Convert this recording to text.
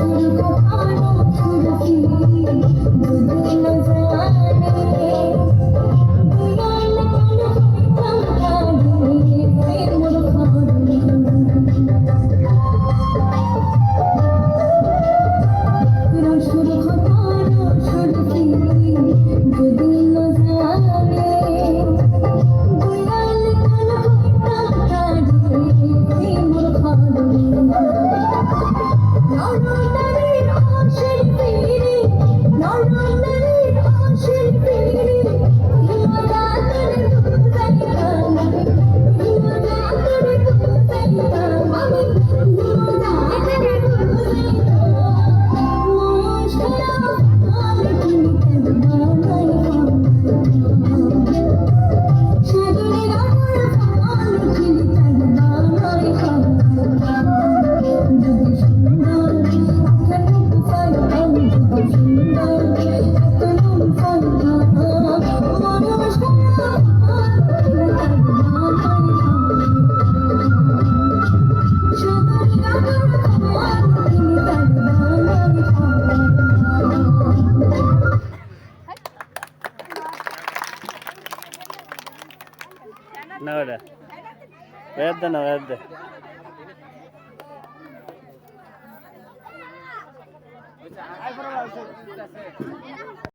রসুর কখনো সুরকি বেদ না বেদ